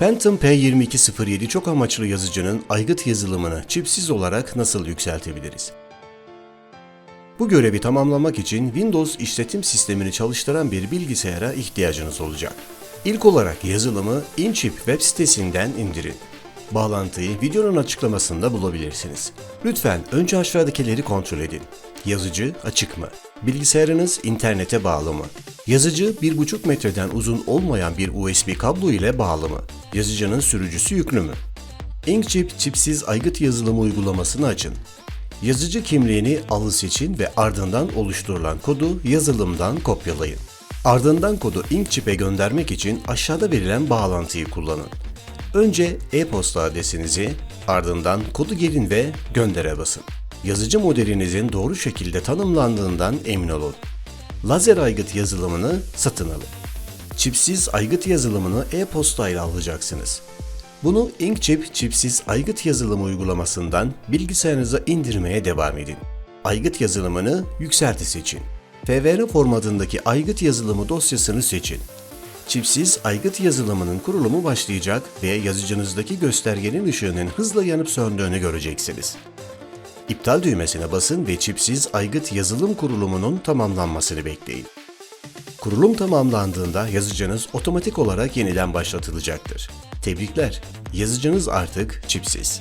Phantom P2207 çok amaçlı yazıcının aygıt yazılımını çipsiz olarak nasıl yükseltebiliriz? Bu görevi tamamlamak için Windows işletim sistemini çalıştıran bir bilgisayara ihtiyacınız olacak. İlk olarak yazılımı InChip web sitesinden indirin. Bağlantıyı videonun açıklamasında bulabilirsiniz. Lütfen önce aşağıdakileri kontrol edin. Yazıcı açık mı? Bilgisayarınız internete bağlı mı? Yazıcı 1,5 metreden uzun olmayan bir USB kablo ile bağlı mı? Yazıcının sürücüsü yüklü mü? Inkchip çipsiz aygıt yazılımı uygulamasını açın. Yazıcı kimliğini alı seçin ve ardından oluşturulan kodu yazılımdan kopyalayın. Ardından kodu Inkchip'e göndermek için aşağıda verilen bağlantıyı kullanın. Önce e-posta adresinizi, ardından kodu girin ve göndere basın. Yazıcı modelinizin doğru şekilde tanımlandığından emin olun. Lazer aygıt yazılımını satın alın. Çipsiz aygıt yazılımını e-posta ile alacaksınız. Bunu Inkchip çipsiz aygıt yazılımı uygulamasından bilgisayarınıza indirmeye devam edin. Aygıt yazılımını yükselti seçin. FVR formatındaki aygıt yazılımı dosyasını seçin. Çipsiz aygıt yazılımının kurulumu başlayacak ve yazıcınızdaki göstergenin ışığının hızla yanıp söndüğünü göreceksiniz. İptal düğmesine basın ve çipsiz aygıt yazılım kurulumunun tamamlanmasını bekleyin. Kurulum tamamlandığında yazıcınız otomatik olarak yeniden başlatılacaktır. Tebrikler, yazıcınız artık çipsiz.